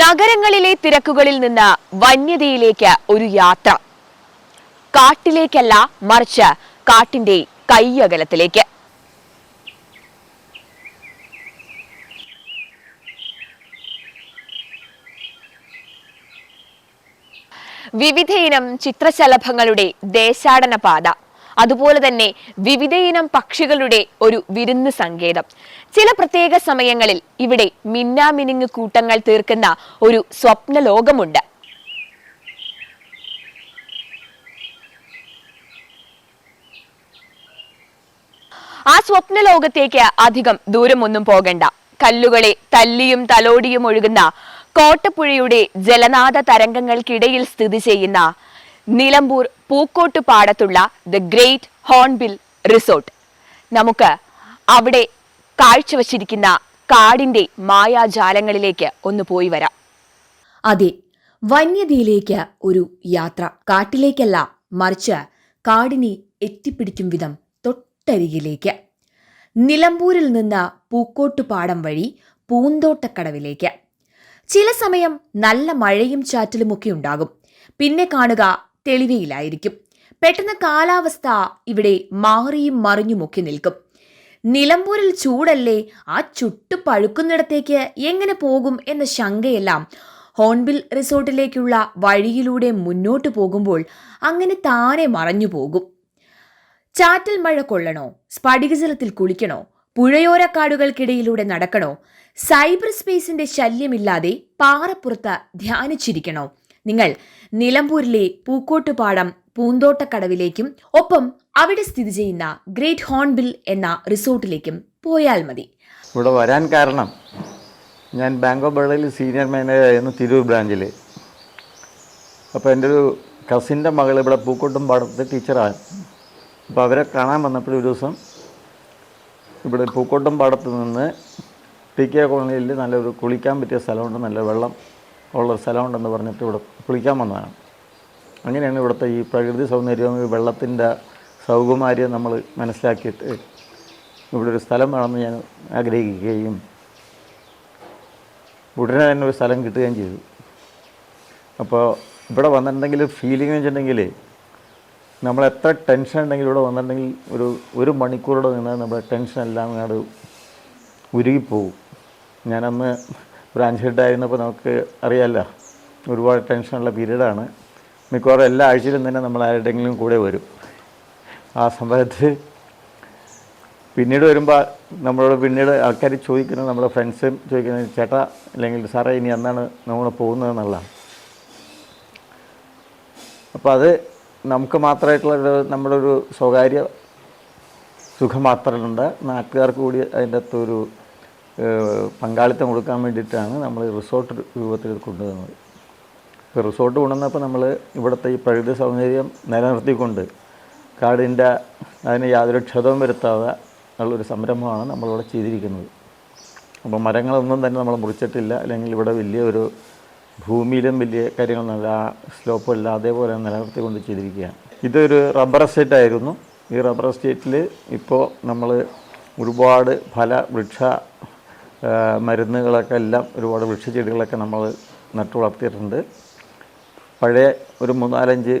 നഗരങ്ങളിലെ തിരക്കുകളിൽ നിന്ന് വന്യതയിലേക്ക് ഒരു യാത്ര. കാട്ടിലേക്കല്ല മറിച്ച് കാട്ടിന്റെ കയ്യകലത്തിലേക്ക് വിവിധയിനം ചിത്രശലഭങ്ങളുടെ ദേശാടന പാത അതുപോലെ തന്നെ വിവിധയിനം പക്ഷികളുടെ ഒരു വിരുന്ന് സങ്കേതം. ചില പ്രത്യേക സമയങ്ങളിൽ ഇവിടെ മിന്നാമിനുങ്ങ് കൂട്ടങ്ങൾ തീർക്കുന്ന ഒരു സ്വപ്ന ലോകമുണ്ട്. ആ സ്വപ്ന ലോകത്തേക്ക് അധികം ദൂരമൊന്നും പോകണ്ട. കല്ലുകളെ തല്ലിയും തലോടിയും ഒഴുകുന്ന കോട്ടപ്പുഴയുടെ ജലനാഥ തരംഗങ്ങൾക്കിടയിൽ സ്ഥിതി ചെയ്യുന്ന നിലമ്പൂർ പൂക്കോട്ട് പാടത്തുള്ള ദ ഗ്രേറ്റ് ഹോൺബിൽ റിസോർട്ട് നമുക്ക് അവിടെ കാഴ്ചവച്ചിരിക്കുന്ന കാടിന്റെ മായാജാലങ്ങളിലേക്ക് ഒന്ന് പോയി വരാം. അതെ വന്യതയിലേക്ക് ഒരു യാത്ര. കാട്ടിലേക്കല്ല മറിച്ച് കാടിനെ എത്തിപ്പിടിക്കും വിധം തൊട്ടരികിലേക്ക്. നിലമ്പൂരിൽ നിന്ന് പൂക്കോട്ടുപാടം വഴി പൂന്തോട്ടക്കടവിലേക്ക്. ചില സമയം നല്ല മഴയും ചാറ്റലുമൊക്കെ ഉണ്ടാകും. പിന്നെ കാണുക തെളിവയിലായിരിക്കും. പെട്ടെന്ന് കാലാവസ്ഥ ഇവിടെ മാറിയും മറിഞ്ഞുമൊക്കെ നിൽക്കും. നിലമ്പൂരിൽ ചൂടല്ലേ? ആ ചുട്ടു പഴുക്കുന്നിടത്തേക്ക് എങ്ങനെ പോകും എന്ന ശങ്കയെല്ലാം ഹോൺബിൽ റിസോർട്ടിലേക്കുള്ള വഴിയിലൂടെ മുന്നോട്ട് പോകുമ്പോൾ അങ്ങനെ താനെ മറഞ്ഞു പോകും. ചാറ്റൽ മഴ കൊള്ളണോ? സ്ഫടികജലത്തിൽ കുളിക്കണോ? പുഴയോരക്കാടുകൾക്കിടയിലൂടെ നടക്കണോ? സൈബർ സ്പേസിന്റെ ശല്യമില്ലാതെ പാറപ്പുറത്ത് ധ്യാനിച്ചിരിക്കണോ? നിങ്ങൾ നിലമ്പൂരിലെ പൂക്കോട്ടുപാടം പൂന്തോട്ടക്കടവിലേക്കും ഒപ്പം അവിടെ സ്ഥിതി ചെയ്യുന്ന ഗ്രേറ്റ് ഹോൺബിൽ എന്ന റിസോർട്ടിലേക്കും പോയാൽ മതി. ഇവിടെ വരാൻ കാരണം ഞാൻ ബാങ്ക് ഓഫ് ബറോഡയിൽ സീനിയർ മാനേജറായിരുന്നു തിരൂർ ബ്രാഞ്ചിൽ. അപ്പോൾ എന്റെ ഒരു കസിന്റെ മകൾ ഇവിടെ പൂക്കോട്ടും പാടത്ത് ടീച്ചറാണ്. അപ്പോൾ അവരെ കാണാൻ വന്നപ്പോൾ ഒരു ദിവസം ഇവിടെ പൂക്കോട്ടും പാടത്ത് നിന്ന് ടി കെ കോളനിയിൽ നല്ലൊരു കുളിക്കാൻ പറ്റിയ സ്ഥലമുണ്ട് നല്ല വെള്ളം ഉള്ള സ്ഥലമുണ്ടെന്ന് പറഞ്ഞിട്ട് ഇവിടെ കുളിക്കാൻ വന്നതാണ്. അങ്ങനെയാണ് ഇവിടുത്തെ ഈ പ്രകൃതി സൗന്ദര്യവും ഈ വെള്ളത്തിന്റെ സൗകുമാര്യം നമ്മൾ മനസ്സിലാക്കിയിട്ട് ഇവിടെ ഒരു സ്ഥലം വേണമെന്ന് ഞാൻ ആഗ്രഹിക്കുകയും ഉടനെ തന്നെ ഒരു സ്ഥലം കിട്ടുകയും ചെയ്തു. അപ്പോൾ ഇവിടെ വന്നിട്ടുണ്ടെങ്കിൽ ഫീലിംഗ് വെച്ചിട്ടുണ്ടെങ്കിൽ നമ്മൾ എത്ര ടെൻഷൻ ഉണ്ടെങ്കിൽ ഇവിടെ വന്നിട്ടുണ്ടെങ്കിൽ ഒരു ഒരു മണിക്കൂറോടെ നിന്നാൽ നമ്മുടെ ടെൻഷൻ എല്ലാം അങ്ങോട്ട് ഉരുകിപ്പോവും. ഞാനന്ന് ബ്രാഞ്ച് അഞ്ചെട്ടായിരുന്നപ്പോൾ നമുക്ക് അറിയാമല്ലോ. ഒരുപാട് ടെൻഷനുള്ള പീരീഡാണ്. മിക്കവാറും എല്ലാ ആഴ്ചയിലും തന്നെ നമ്മൾ ആരുടെങ്കിലും കൂടെ വരും. ആ സമയത്ത് പിന്നീട് വരുമ്പോൾ നമ്മളോട് പിന്നീട് ആൾക്കാർ ചോദിക്കുന്നത് നമ്മുടെ ഫ്രണ്ട്സും ചോദിക്കുന്നത് ചേട്ടാ അല്ലെങ്കിൽ സാറേ ഇനി എന്നാണ് നമ്മൾ പോകുന്നത് എന്നുള്ളതാണ്. അപ്പോൾ അത് നമുക്ക് മാത്രമായിട്ടുള്ള ഒരു നമ്മുടെ ഒരു സ്വകാര്യ സുഖം മാത്രമല്ലുണ്ട് നാട്ടുകാർക്ക് കൂടി അതിന്റെ അകത്തൊരു പങ്കാളിത്തം കൊടുക്കാൻ വേണ്ടിയിട്ടാണ് നമ്മൾ റിസോർട്ട് രൂപത്തിൽ കൊണ്ടുവന്നത്. റിസോർട്ട് കൊണ്ടുവന്നപ്പോൾ നമ്മൾ ഇവിടുത്തെ ഈ പ്രകൃതി സൗന്ദര്യം നിലനിർത്തിക്കൊണ്ട് കാടിന്റെ അതിന് യാതൊരു ക്ഷതവും വരുത്താതെ ഉള്ളൊരു സംരംഭമാണ് നമ്മളിവിടെ ചെയ്തിരിക്കുന്നത്. അപ്പോൾ മരങ്ങളൊന്നും തന്നെ നമ്മൾ മുറിച്ചിട്ടില്ല. അല്ലെങ്കിൽ ഇവിടെ വലിയ ഒരു ഭൂമിയിലും വലിയ കാര്യങ്ങളൊന്നുമില്ല. ആ സ്ലോപ്പല്ല അതേപോലെ നിലനിർത്തിക്കൊണ്ട് ചെയ്തിരിക്കുകയാണ്. ഇതൊരു റബ്ബർ എസ്റ്റേറ്റ് ആയിരുന്നു. ഈ റബ്ബർ എസ്റ്റേറ്റിൽ ഇപ്പോൾ നമ്മൾ ഒരുപാട് ഫല വൃക്ഷ മരുന്നുകളൊക്കെ എല്ലാം ഒരുപാട് വൃക്ഷച്ചെടികളൊക്കെ നമ്മൾ നട്ടു വളർത്തിയിട്ടുണ്ട് പഴയ ഒരു മൂന്നാലഞ്ച്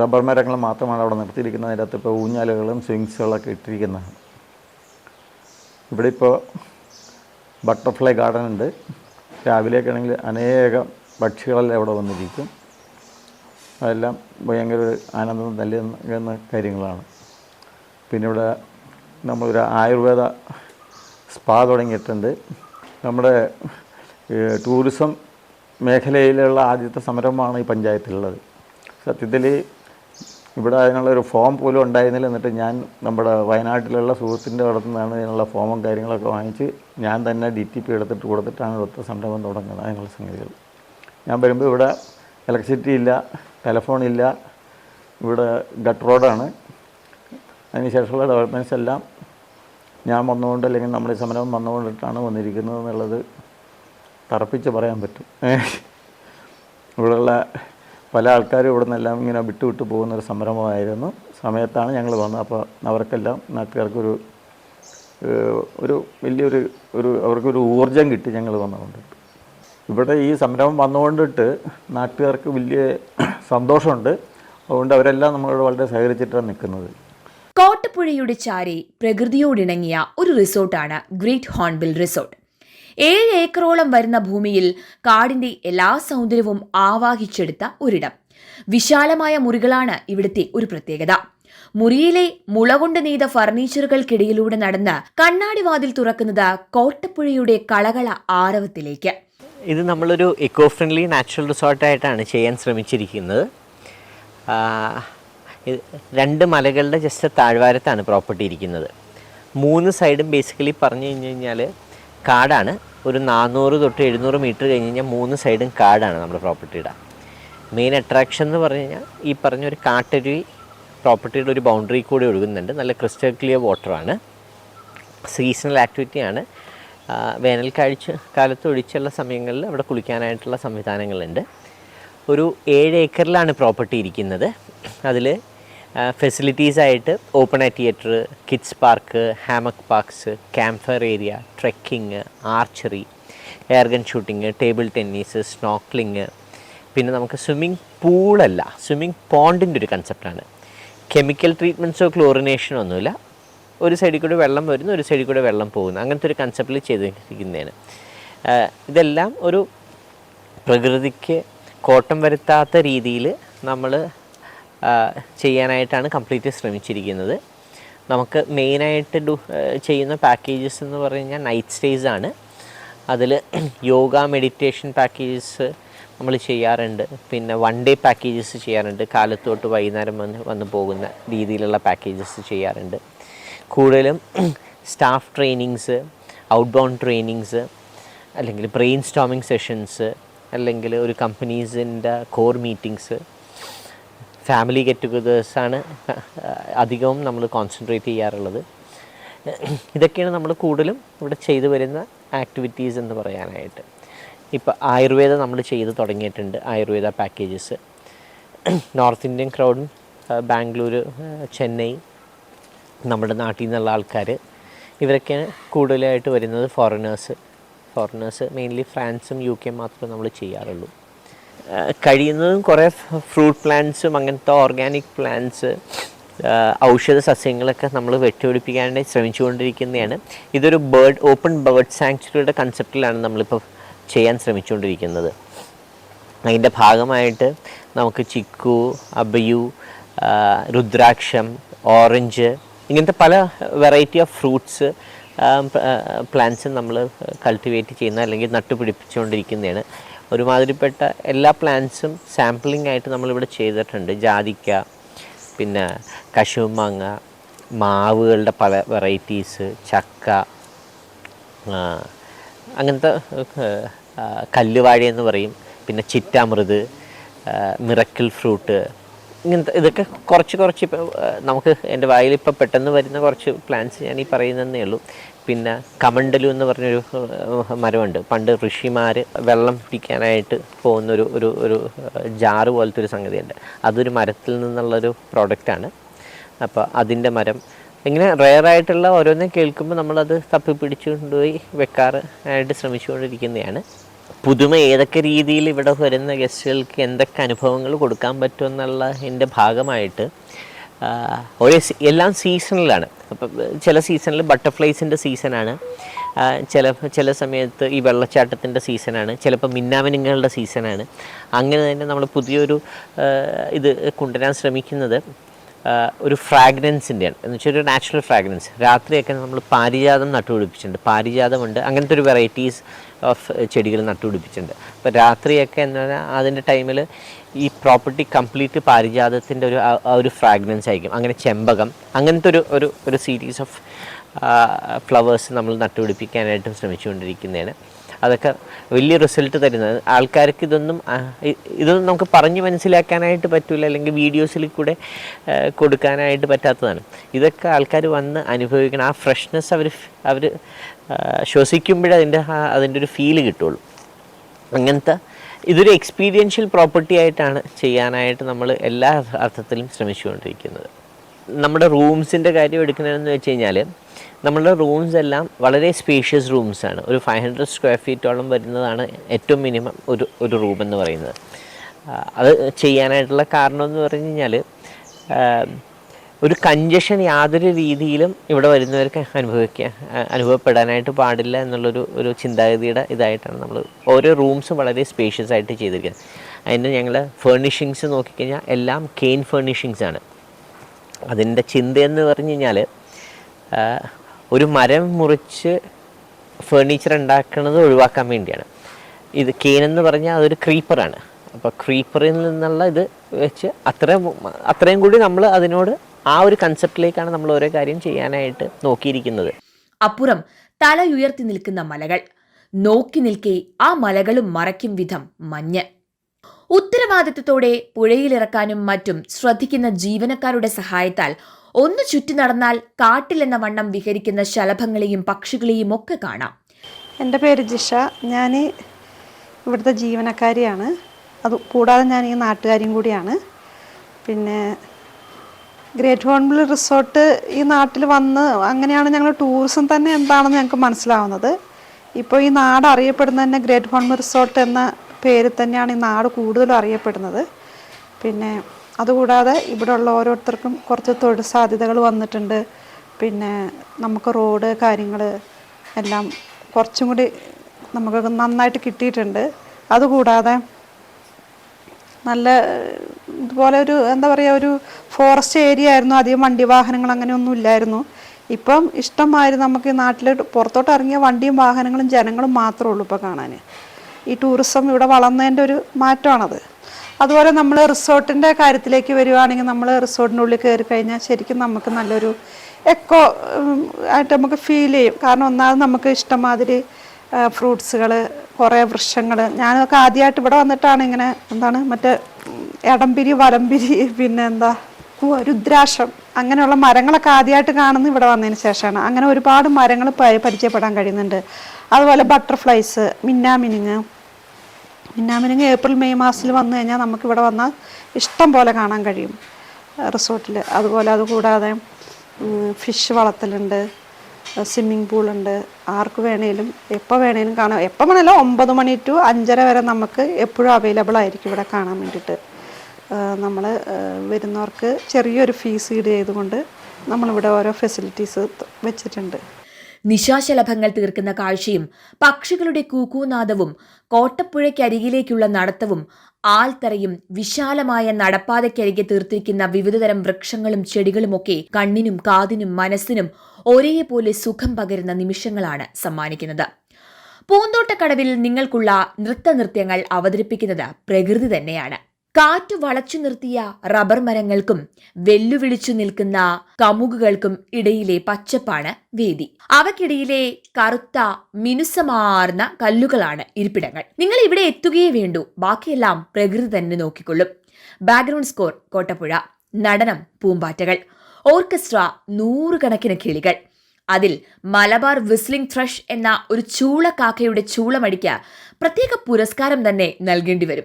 റബ്ബർ മരങ്ങൾ മാത്രമാണ് അവിടെ നിർത്തിയിരിക്കുന്നത്. അതിന്റെ അകത്ത് ഇപ്പോൾ ഊഞ്ഞാലുകളും സ്വിങ്സുകളൊക്കെ ഇട്ടിരിക്കുന്നതാണ്. ഇവിടെ ഇപ്പോൾ ബട്ടർഫ്ലൈ ഗാർഡൻ ഉണ്ട്. രാവിലെയൊക്കെ ആണെങ്കിൽ അനേകം പക്ഷികളെല്ലാം ഇവിടെ വന്നിരിക്കും. അതെല്ലാം ഭയങ്കര ഒരു ആനന്ദം നൽകുന്ന കാര്യങ്ങളാണ്. പിന്നെ ഇവിടെ നമ്മളൊരു ആയുർവേദ സ്പാ തുടങ്ങിയിട്ടുണ്ട്. നമ്മുടെ ടൂറിസം മേഖലയിലുള്ള ആദ്യത്തെ സമരമാണ് ഈ പഞ്ചായത്തിലുള്ളത്. സത്യത്തിൽ ഇവിടെ അതിനുള്ള ഒരു ഫോം പോലും ഉണ്ടായിരുന്നില്ല. എന്നിട്ട് ഞാൻ നമ്മുടെ വയനാട്ടിലുള്ള സുഹൃത്തിന്റെ അവിടെ നിന്നാണ് ഇതിനുള്ള ഫോമും കാര്യങ്ങളൊക്കെ വാങ്ങിച്ച് ഞാൻ തന്നെ ഡി ടി പി എടുത്തിട്ട് കൊടുത്തിട്ടാണ് ഇവിടുത്തെ സംരംഭം തുടങ്ങുന്നത്. അതിനുള്ള സംഗതികൾ. ഞാൻ വരുമ്പോൾ ഇവിടെ ഇലക്ട്രിസിറ്റി ഇല്ല ടെലഫോൺ ഇല്ല. ഇവിടെ ഗട്ട് റോഡാണ് അതിനുശേഷമുള്ള ഡെവലപ്മെന്റ്സ് എല്ലാം ഞാൻ വന്നുകൊണ്ട് അല്ലെങ്കിൽ നമ്മുടെ സമരം വന്നുകൊണ്ടിട്ടാണ് വന്നിരിക്കുന്നത് എന്നുള്ളത് തറപ്പിച്ച് പറയാൻ പറ്റും. ഇവിടെയുള്ള പല ആൾക്കാരും ഇവിടെ നിന്നെല്ലാം ഇങ്ങനെ വിട്ടുവിട്ട് വിട്ടു പോകുന്ന ഒരു സംരംഭമായിരുന്നു. സമയത്താണ് ഞങ്ങൾ വന്നത്. അപ്പോൾ അവർക്കെല്ലാം നാട്ടുകാർക്കൊരു ഒരു വലിയൊരു ഒരു അവർക്കൊരു ഊർജം കിട്ടി ഞങ്ങൾ വന്നുകൊണ്ട് ഇവിടെ ഈ സംരംഭം വന്നുകൊണ്ടിട്ട് നാട്ടുകാർക്ക് വലിയ സന്തോഷമുണ്ട്. അതുകൊണ്ട് അവരെല്ലാം നമ്മളോട് വളരെ സഹകരിച്ചിട്ടാണ് നിൽക്കുന്നത്. കോട്ടപ്പുഴയുടെ ചാരി പ്രകൃതിയോടിണങ്ങിയ ഒരു റിസോർട്ടാണ് ഗ്രേറ്റ് ഹോൺബിൽ റിസോർട്ട്. ഏഴ് ഏക്കറോളം വരുന്ന ഭൂമിയിൽ കാടിന്റെ എല്ലാ സൗന്ദര്യവും ആവാഹിച്ചെടുത്ത ഒരിടം. വിശാലമായ മുറികളാണ് ഇവിടുത്തെ ഒരു പ്രത്യേകത. മുറിയിലെ മുള കൊണ്ട് നെയ്ത ഫർണിച്ചറുകൾക്കിടയിലൂടെ നടന്ന് കണ്ണാടി വാതിൽ തുറക്കുന്നത് കോട്ടപ്പുഴയുടെ കളകള ആരവത്തിലേക്ക്. ഇത് നമ്മളൊരു എക്കോ ഫ്രണ്ട്ലി നാച്ചുറൽ റിസോർട്ടായിട്ടാണ് ചെയ്യാൻ ശ്രമിച്ചിരിക്കുന്നത്. രണ്ട് മലകളുടെ ജസ്റ്റ് താഴ്വാരത്താണ് പ്രോപ്പർട്ടി ഇരിക്കുന്നത്. മൂന്ന് സൈഡും ബേസിക്കലി പറഞ്ഞു കഴിഞ്ഞു കഴിഞ്ഞാൽ കാടാണ്. ഒരു നാനൂറ് തൊട്ട് എഴുന്നൂറ് മീറ്റർ കഴിഞ്ഞ് കഴിഞ്ഞാൽ മൂന്ന് സൈഡും കാടാണ് നമ്മുടെ പ്രോപ്പർട്ടിയുടെ മെയിൻ അട്രാക്ഷൻ എന്ന് പറഞ്ഞു കഴിഞ്ഞാൽ ഈ പറഞ്ഞൊരു കാട്ടരുവി പ്രോപ്പർട്ടിയുടെ ഒരു ബൗണ്ടറി കൂടി ഒഴുകുന്നുണ്ട്. നല്ല ക്രിസ്റ്റൽ ക്ലിയർ വാട്ടറാണ് സീസണൽ ആക്ടിവിറ്റിയാണ് വേനൽ കാഴ്ച കാലത്ത് ഒഴിച്ചുള്ള സമയങ്ങളിൽ അവിടെ കുളിക്കാനായിട്ടുള്ള സംവിധാനങ്ങളുണ്ട്. ഒരു ഏഴ് ഏക്കറിലാണ് പ്രോപ്പർട്ടി ഇരിക്കുന്നത്. അതിൽ ഫെസിലിറ്റീസായിട്ട് open air theatre kids park hammock parks fire area trekking archery air gun shooting table tennis snorkelling പിന്നെ നമുക്ക് സ്വിമ്മിംഗ് പൂളല്ല സ്വിമ്മിംഗ് പോണ്ടിന്റെ ഒരു കൺസെപ്റ്റാണ് കെമിക്കൽ ട്രീറ്റ്മെന്റ്സോ ക്ലോറിനേഷനോ ഒന്നുമില്ല. ഒരു സൈഡിൽ കൂടെ വെള്ളം വരുന്നു ഒരു സൈഡിൽ കൂടെ വെള്ളം പോകുന്നു. അങ്ങനത്തെ ഒരു കൺസെപ്റ്റിൽ ചെയ്തിരിക്കുന്നതാണ്. ഇതെല്ലാം ഒരു പ്രകൃതിക്ക് കോട്ടം വരുത്താത്ത രീതിയിൽ നമ്മൾ ചെയ്യാനായിട്ടാണ് കംപ്ലീറ്റ് ശ്രമിച്ചിരിക്കുന്നത്. നമുക്ക് മെയിനായിട്ട് ചെയ്യുന്ന പാക്കേജസ് എന്ന് പറഞ്ഞു കഴിഞ്ഞാൽ നൈറ്റ് സ്റ്റേസ് ആണ്. അതിൽ യോഗ മെഡിറ്റേഷൻ പാക്കേജസ് നമ്മൾ ചെയ്യാറുണ്ട്. പിന്നെ വൺ ഡേ പാക്കേജസ് ചെയ്യാറുണ്ട്. കാലത്തോട്ട് വൈകുന്നേരം വന്ന് വന്ന് പോകുന്ന രീതിയിലുള്ള പാക്കേജസ് ചെയ്യാറുണ്ട്. കൂടുതലും staff trainings outbound trainings അല്ലെങ്കിൽ ബ്രെയിൻ സ്റ്റോമിങ് സെഷൻസ് അല്ലെങ്കിൽ ഒരു കമ്പനീസിന്റെ കോർ മീറ്റിങ്സ് ഫാമിലി ഗെറ്റ് ടുഗദേഴ്സാണ് അധികവും നമ്മൾ കോൺസെൻട്രേറ്റ് ചെയ്യാറുള്ളത്. ഇതൊക്കെയാണ് നമ്മൾ കൂടുതലും ഇവിടെ ചെയ്തു വരുന്ന ആക്ടിവിറ്റീസ് എന്ന് പറയാനായിട്ട്. ഇപ്പോൾ ആയുർവേദ നമ്മൾ ചെയ്ത് തുടങ്ങിയിട്ടുണ്ട് ആയുർവേദ പാക്കേജസ് നോർത്ത് ഇന്ത്യൻ ക്രൗഡും ബാംഗ്ലൂർ ചെന്നൈ നമ്മുടെ നാട്ടിൽ നിന്നുള്ള ആൾക്കാർ ഇവരൊക്കെയാണ് കൂടുതലായിട്ട് വരുന്നത് ഫോറിനേഴ്സ് ഫോറിനേഴ്സ് മെയിൻലി ഫ്രാൻസും യു കെ മാത്രമേ നമ്മൾ ചെയ്യാറുള്ളൂ. കഴിയുന്നതും കുറേ ഫ്രൂട്ട് പ്ലാന്റ്സും അങ്ങനത്തെ ഓർഗാനിക് പ്ലാന്റ്സ് ഔഷധ സസ്യങ്ങളൊക്കെ നമ്മൾ വെട്ടിപിടിപ്പിക്കാനായി ശ്രമിച്ചുകൊണ്ടിരിക്കുന്നതാണ്. ഇതൊരു ബേർഡ് ഓപ്പൺ ബേർഡ് സാങ്ച്വറിയുടെ കൺസെപ്റ്റിലാണ് നമ്മളിപ്പോൾ ചെയ്യാൻ ശ്രമിച്ചുകൊണ്ടിരിക്കുന്നത്. അതിന്റെ ഭാഗമായിട്ട് നമുക്ക് ചിക്കു അബയു രുദ്രാക്ഷം ഓറഞ്ച് ഇങ്ങനത്തെ പല വെറൈറ്റി ഓഫ് ഫ്രൂട്ട്സ് പ്ലാന്റ്സ് നമ്മൾ കൾട്ടിവേറ്റ് ചെയ്യുന്ന അല്ലെങ്കിൽ നട്ടുപിടിപ്പിച്ചുകൊണ്ടിരിക്കുന്നതാണ്. ഒരുമാതിരിപ്പെട്ട എല്ലാ പ്ലാന്റ്സും സാമ്പിളിംഗ് ആയിട്ട് നമ്മളിവിടെ ചെയ്തിട്ടുണ്ട്. ജാതിക്ക പിന്നെ കശുമാങ്ങ മാവുകളുടെ പല വെറൈറ്റീസ് ചക്ക അങ്ങനത്തെ കല്ലുവാഴ എന്ന് പറയും. പിന്നെ ചിറ്റാമൃത് മിറക്കിൾ ഫ്രൂട്ട് ഇങ്ങനത്തെ ഇതൊക്കെ കുറച്ച് കുറച്ച് ഇപ്പോൾ നമുക്ക് എന്റെ വായിൽ ഇപ്പോൾ പെട്ടെന്ന് വരുന്ന കുറച്ച് പ്ലാൻസ് ഞാൻ ഈ പറയുന്നതേ ഉള്ളൂ. പിന്നെ കമണ്ടലു എന്ന് പറഞ്ഞൊരു മരമുണ്ട്. പണ്ട് ഋഷിമാർ വെള്ളം പിടിക്കാനായിട്ട് പോകുന്നൊരു ഒരു ഒരു ജാറ് പോലത്തെ ഒരു സംഗതിയുണ്ട്. അതൊരു മരത്തിൽ നിന്നുള്ളൊരു പ്രോഡക്റ്റാണ് അപ്പോൾ അതിന്റെ മരം ഇങ്ങനെ റെയറായിട്ടുള്ള ഓരോന്നും കേൾക്കുമ്പോൾ നമ്മളത് തപ്പി കൊണ്ടുപോയി വെക്കാറ് ആയിട്ട് ശ്രമിച്ചുകൊണ്ടിരിക്കുന്നതാണ്. പുതുമ ഏതൊക്കെ രീതിയിൽ ഇവിടെ വരുന്ന ഗസ്റ്റുകൾക്ക് എന്തൊക്കെ അനുഭവങ്ങൾ കൊടുക്കാൻ പറ്റും എന്നുള്ള എന്റെ ഭാഗമായിട്ട് ഒരേ എല്ലാം സീസണിലാണ്. അപ്പം ചില സീസണിൽ ബട്ടർഫ്ലൈസിന്റെ സീസണാണ് ചില ചില സമയത്ത് ഈ വെള്ളച്ചാട്ടത്തിന്റെ സീസണാണ് ചിലപ്പോൾ മിന്നാമിനുങ്ങളുടെ സീസണാണ്. അങ്ങനെ തന്നെ നമ്മൾ പുതിയൊരു ഇത് കൊണ്ടുവരാൻ ശ്രമിക്കുന്നത്. ഒരു ഫ്രാഗ്രൻസിന്റെയാണ് എന്ന് വെച്ചാൽ ഒരു നാച്ചുറൽ ഫ്രാഗ്രൻസ് രാത്രിയൊക്കെ നമ്മൾ പാരിജാതം നട്ടുപിടിപ്പിച്ചിട്ടുണ്ട്. പാരിജാതമുണ്ട്. അങ്ങനത്തെ ഒരു വെറൈറ്റീസ് ഓഫ് ചെടികൾ നട്ടുപിടിപ്പിച്ചിട്ടുണ്ട്. അപ്പോൾ രാത്രിയൊക്കെ എന്ന് പറഞ്ഞാൽ അതിന്റെ ടൈമിൽ ഈ പ്രോപ്പർട്ടി കംപ്ലീറ്റ് പാരിജാതത്തിന്റെ ഒരു ഒരു ഫ്രാഗ്രൻസ് ആയിരിക്കും. അങ്ങനെ ചെമ്പകം അങ്ങനത്തെ ഒരു ഒരു ഒരു സീരീസ് ഓഫ് ഫ്ലവേഴ്സ് നമ്മൾ നട്ടുപിടിപ്പിക്കാനായിട്ടും ശ്രമിച്ചുകൊണ്ടിരിക്കുന്നതാണ്. അതൊക്കെ വലിയ റിസൾട്ട് തരുന്നത്. ആൾക്കാർക്ക് ഇതൊന്നും ഇതൊന്നും നമുക്ക് പറഞ്ഞ് മനസ്സിലാക്കാനായിട്ട് പറ്റില്ല അല്ലെങ്കിൽ വീഡിയോസിൽ കൂടെ കൊടുക്കാനായിട്ട് പറ്റാത്തതാണ്. ഇതൊക്കെ ആൾക്കാർ വന്ന് അനുഭവിക്കണം. ആ ഫ്രഷ്നെസ് അവർ അവർ ശ്വസിക്കുമ്പോഴേ അതിന്റെ അതിന്റെ ഒരു ഫീൽ കിട്ടുള്ളൂ. അങ്ങനത്തെ ഇതൊരു എക്സ്പീരിയൻഷ്യൽ പ്രോപ്പർട്ടി ആയിട്ടാണ് ചെയ്യാനായിട്ട് നമ്മൾ എല്ലാ അർത്ഥത്തിലും ശ്രമിച്ചുകൊണ്ടിരിക്കുന്നത്. നമ്മുടെ റൂംസിന്റെ കാര്യം എടുക്കുന്നതെന്ന് വെച്ച് കഴിഞ്ഞാൽ നമ്മളുടെ റൂംസ് എല്ലാം വളരെ സ്പേഷ്യസ് റൂംസ് ആണ്. ഒരു ഫൈവ് ഹൺഡ്രഡ് സ്ക്വയർ ഫീറ്റോളം വരുന്നതാണ് ഏറ്റവും മിനിമം ഒരു ഒരു റൂം എന്ന് പറയുന്നത്. അത് ചെയ്യാനായിട്ടുള്ള കാരണം എന്ന് പറഞ്ഞു കഴിഞ്ഞാൽ ഒരു കഞ്ചഷൻ യാതൊരു രീതിയിലും ഇവിടെ വരുന്നവർക്ക് അനുഭവിക്കാൻ അനുഭവപ്പെടാനായിട്ട് പാടില്ല എന്നുള്ളൊരു ഒരു ചിന്താഗതിയുടെ ഇതായിട്ടാണ് നമ്മൾ ഓരോ റൂംസും വളരെ സ്പേഷ്യസ് ആയിട്ട് ചെയ്തിരിക്കുന്നത്. അതിന്റെ ഞങ്ങൾ ഫേർണിഷിങ്സ് നോക്കിക്കഴിഞ്ഞാൽ എല്ലാം കെയിൻ ഫേർണിഷിങ്സ് ആണ്. അതിന്റെ ചിന്തയെന്ന് പറഞ്ഞു കഴിഞ്ഞാൽ ഒരു മരം മുറിച്ച് ഫേർണിച്ചർ ഉണ്ടാക്കുന്നത് ഒഴിവാക്കാൻ വേണ്ടിയാണ്. ഇത് കെയിൻ എന്ന് പറഞ്ഞാൽ അതൊരു ക്രീപ്പറാണ് അപ്പോൾ ക്രീപ്പറിൽ നിന്നുള്ള ഇത് വെച്ച് അത്രയും അത്രയും കൂടി നമ്മൾ അതിനോട് ആ ഒരു കൺസെപ്റ്റിലേക്കാണ് നമ്മൾ ഓരോ കാര്യം ചെയ്യാനായിട്ട് നോക്കിയിരിക്കുന്നത്. അപ്പുറം ഉയർത്തി നിൽക്കുന്ന മലകൾ. നോക്കി നിൽക്കെ ആ മലകളും മറയ്ക്കും വിധം മഞ്ഞ്. ഉത്തരവാദിത്വത്തോടെ പുഴയിലിറക്കാനും മറ്റും ശ്രദ്ധിക്കുന്ന ജീവനക്കാരുടെ സഹായത്താൽ ഒന്ന് ചുറ്റി നടന്നാൽ കാട്ടിലെന്ന വണ്ണം വിഹരിക്കുന്ന ശലഭങ്ങളെയും പക്ഷികളെയും ഒക്കെ കാണാം. എന്റെ പേര് ജിഷ. ഞാൻ ഇവിടുത്തെ ജീവനക്കാരിയാണ്. അത് കൂടാതെ ഞാൻ ഈ നാട്ടുകാരിയും കൂടിയാണ്. പിന്നെ ഗ്രേറ്റ് ഹോൺബിൾ റിസോർട്ട് ഈ നാട്ടിൽ വന്ന് അങ്ങനെയാണ് ഞങ്ങൾ ടൂറിസം തന്നെ എന്താണെന്ന് ഞങ്ങൾക്ക് മനസ്സിലാവുന്നത്. ഇപ്പോൾ ഈ നാട് അറിയപ്പെടുന്നത് തന്നെ ഗ്രേറ്റ് ഹോൺബിൾ റിസോർട്ട് എന്ന പേരിൽ തന്നെയാണ് ഈ നാട് കൂടുതലും അറിയപ്പെടുന്നത്. പിന്നെ അതുകൂടാതെ ഇവിടെ ഉള്ള ഓരോരുത്തർക്കും കുറച്ച് തൊഴിൽ സാധ്യതകൾ വന്നിട്ടുണ്ട്. പിന്നെ നമുക്ക് റോഡ് കാര്യങ്ങൾ എല്ലാം കുറച്ചും കൂടി നമുക്ക് നന്നായിട്ട് കിട്ടിയിട്ടുണ്ട്. അതുകൂടാതെ നല്ല ഇതുപോലെ ഒരു എന്താ പറയുക ഒരു ഫോറസ്റ്റ് ഏരിയ ആയിരുന്നു. അധികം വണ്ടി വാഹനങ്ങൾ അങ്ങനെയൊന്നും ഇല്ലായിരുന്നു. ഇപ്പം ഇഷ്ടമായി നമുക്ക് ഈ നാട്ടിൽ പുറത്തോട്ട് ഇറങ്ങിയ വണ്ടിയും വാഹനങ്ങളും ജനങ്ങളും മാത്രമേ ഉള്ളൂ ഇപ്പോൾ കാണാൻ ഈ ടൂറിസം ഇവിടെ വളർന്നതിന്റെ ഒരു മാറ്റമാണത്. അതുപോലെ നമ്മൾ റിസോർട്ടിന്റെ കാര്യത്തിലേക്ക് വരികയാണെങ്കിൽ നമ്മൾ റിസോർട്ടിനുള്ളിൽ കയറി കഴിഞ്ഞാൽ ശരിക്കും നമുക്ക് നല്ലൊരു എക്കോ ആയിട്ട് നമുക്ക് ഫീൽ ചെയ്യും. കാരണം ഒന്നാമത് നമുക്ക് ഇഷ്ടമാതിരി ഫ്രൂട്ട്സുകൾ കുറേ വൃക്ഷങ്ങൾ ഞാനൊക്കെ ആദ്യമായിട്ട് ഇവിടെ വന്നിട്ടാണ് ഇങ്ങനെ എന്താണ് മറ്റേ ഇടംപിരി വലംപിരി പിന്നെ എന്താ രുദ്രാക്ഷം അങ്ങനെയുള്ള മരങ്ങളൊക്കെ ആദ്യമായിട്ട് കാണുന്നത് ഇവിടെ വന്നതിന് ശേഷമാണ്. അങ്ങനെ ഒരുപാട് മരങ്ങൾ പരിചയപ്പെടാൻ കഴിയുന്നുണ്ട്. അതുപോലെ ബട്ടർഫ്ലൈസ് മിന്നാമിനുങ്ങ് മിന്നാമിനുങ്ങ് ഏപ്രിൽ മെയ് മാസത്തിൽ വന്നു കഴിഞ്ഞാൽ നമുക്കിവിടെ വന്നാൽ ഇഷ്ടം പോലെ കാണാൻ കഴിയും. റിസോർട്ടിൽ. അതുപോലെ അതുകൂടാതെ ഫിഷ് വളർത്തലുണ്ട് സ്വിമ്മിങ് പൂളുണ്ട് ആർക്ക് വേണേലും എപ്പോൾ വേണേലും കാണാം. എപ്പോൾ വേണേലും ഒമ്പത് മണി ടു അഞ്ചര വരെ നമുക്ക് എപ്പോഴും അവൈലബിൾ ആയിരിക്കും ഇവിടെ കാണാൻ വേണ്ടിയിട്ട്. നമ്മൾ വരുന്നവർക്ക് ചെറിയൊരു ഫീസ് ഈട് ചെയ്തുകൊണ്ട് നമ്മളിവിടെ ഓരോ ഫെസിലിറ്റീസ് വെച്ചിട്ടുണ്ട്. നിശാശലഭങ്ങൾ തീർക്കുന്ന കാഴ്ചയും പക്ഷികളുടെ കൂക്കൂനാദവും കോട്ടപ്പുഴയ്ക്കരികിലേക്കുള്ള നടത്തവും ആൽത്തറയും വിശാലമായ നടപ്പാതയ്ക്കരികെ തീർത്തിരിക്കുന്ന വിവിധതരം വൃക്ഷങ്ങളും ചെടികളുമൊക്കെ കണ്ണിനും കാതിനും മനസ്സിനും ഒരേപോലെ സുഖം പകരുന്ന നിമിഷങ്ങളാണ് സമ്മാനിക്കുന്നത്. പൂന്തോട്ടക്കടവിൽ നിങ്ങൾക്കുള്ള നൃത്ത നൃത്യങ്ങൾ അവതരിപ്പിക്കുന്നത് പ്രകൃതി തന്നെയാണ്. കാറ്റു വളച്ചു നിർത്തിയ റബ്ബർ മരങ്ങൾക്കും വെല്ലുവിളിച്ചു നിൽക്കുന്ന കമുകുകൾക്കും ഇടയിലെ പച്ചപ്പാണ് വേദി. അവക്കിടയിലെ കറുത്ത മിനുസമാർന്ന കല്ലുകളാണ് ഇരിപ്പിടങ്ങൾ. നിങ്ങൾ ഇവിടെ എത്തുകയേ വേണ്ടൂ. ബാക്കിയെല്ലാം പ്രകൃതി തന്നെ നോക്കിക്കൊള്ളും. Background score Kottappuzha. നടനം പൂമ്പാറ്റകൾ. ഓർക്കസ്ട്ര നൂറുകണക്കിന് കിളികൾ. അതിൽ മലബാർ വിസ്ലിംഗ് ത്രഷ് എന്ന ഒരു ചൂളക്കാക്കയുടെ ചൂളമടിക്ക് പ്രത്യേക പുരസ്കാരം തന്നെ നൽകേണ്ടി വരും.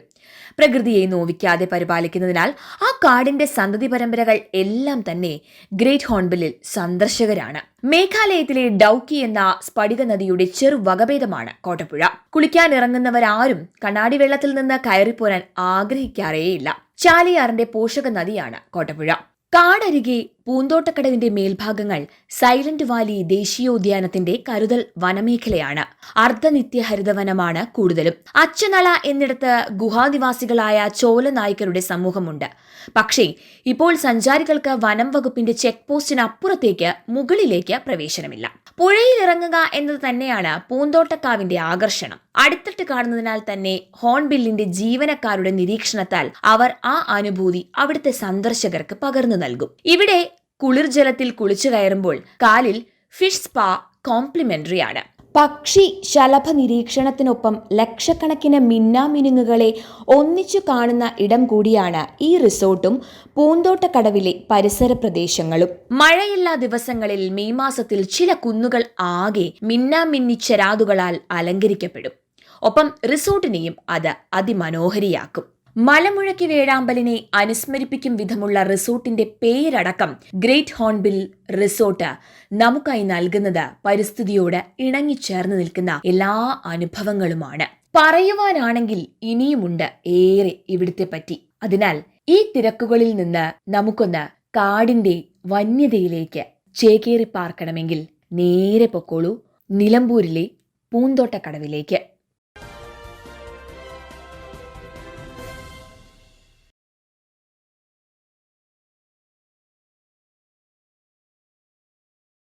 പ്രകൃതിയെ നോവിക്കാതെ പരിപാലിക്കുന്നതിനാൽ ആ കാടിന്റെ സന്തതി പരമ്പരകൾ എല്ലാം തന്നെ ഗ്രേറ്റ് ഹോൺബില്ലിൽ സന്ദർശകരാണ്. മേഘാലയത്തിലെ ഡൌക്കി എന്ന സ്ഫടിക നദിയുടെ ചെറു വകഭേദമാണ് കോട്ടപ്പുഴ. കുളിക്കാൻ ഇറങ്ങുന്നവരാരും കണ്ണാടി വെള്ളത്തിൽ നിന്ന് കയറിപ്പോരാൻ ആഗ്രഹിക്കാറേയില്ല. ചാലിയാറിന്റെ പോഷക നദിയാണ് കോട്ടപ്പുഴ. കാടരികെ പൂന്തോട്ടക്കടവിന്റെ മേൽഭാഗങ്ങൾ സൈലന്റ് വാലി ദേശീയോദ്യാനത്തിന്റെ കരുതൽ വനമേഖലയാണ്. അർദ്ധനിത്യ ഹരിതവനമാണ് കൂടുതലും. അച്ചനള എന്നിടത്ത് ഗുഹാനിവാസികളായ ചോല നായ്ക്കരുടെ സമൂഹമുണ്ട്. പക്ഷേ ഇപ്പോൾ സഞ്ചാരികൾക്ക് വനം വകുപ്പിന്റെ ചെക്ക് പോസ്റ്റിനപ്പുറത്തേക്ക് മുകളിലേക്ക് പ്രവേശനമില്ല. പുഴയിൽ ഇറങ്ങുക എന്നത് തന്നെയാണ് പൂന്തോട്ടക്കാവിന്റെ ആകർഷണം. അടുത്തിട്ട് കാണുന്നതിനാൽ തന്നെ ഹോൺബില്ലിന്റെ ജീവനക്കാരുടെ നിരീക്ഷണത്താൽ അവർ ആ അനുഭൂതി അവിടുത്തെ സന്ദർശകർക്ക് പകർന്നു നൽകും. ഇവിടെ കുളിർ ജലത്തിൽ കുളിച്ചു കയറുമ്പോൾ കാലിൽ ഫിഷ് സ്പാ കോംപ്ലിമെന്ററി ആണ് പക്ഷി ശലഭ നിരീക്ഷണത്തിനൊപ്പം ലക്ഷക്കണക്കിന് മിന്നാമിനുങ്ങുകളെ ഒന്നിച്ചു കാണുന്ന ഇടം കൂടിയാണ് ഈ റിസോർട്ടും പൂന്തോട്ടക്കടവിലെ പരിസര പ്രദേശങ്ങളും. മഴയില്ലാ ദിവസങ്ങളിൽ മെയ് മാസത്തിൽ ചില കുന്നുകൾ ആകെ മിന്നാമിന്നി ചെരാതുകളാൽ അലങ്കരിക്കപ്പെടും. ഒപ്പം റിസോർട്ടിനെയും അത് അതിമനോഹരിയാക്കും. മലമുഴക്കി വേഴാമ്പലിനെ അനുസ്മരിപ്പിക്കും വിധമുള്ള റിസോർട്ടിന്റെ പേരടക്കം ഗ്രേറ്റ് ഹോൺബിൽ റിസോർട്ട് നമുക്കായി നൽകുന്നത് പരിസ്ഥിതിയോട് ഇണങ്ങിച്ചേർന്ന് നിൽക്കുന്ന എല്ലാ അനുഭവങ്ങളുമാണ്. പറയുവാനാണെങ്കിൽ ഇനിയുമുണ്ട് ഏറെ ഇവിടുത്തെ പറ്റി. അതിനാൽ ഈ തിരക്കുകളിൽ നിന്ന് നമുക്കൊന്ന് കാടിന്റെ വന്യതയിലേക്ക് ചേക്കേറി പാർക്കണമെങ്കിൽ നേരെ പൊക്കോളൂ നിലമ്പൂരിലെ പൂന്തോട്ടക്കടവിലേക്ക്.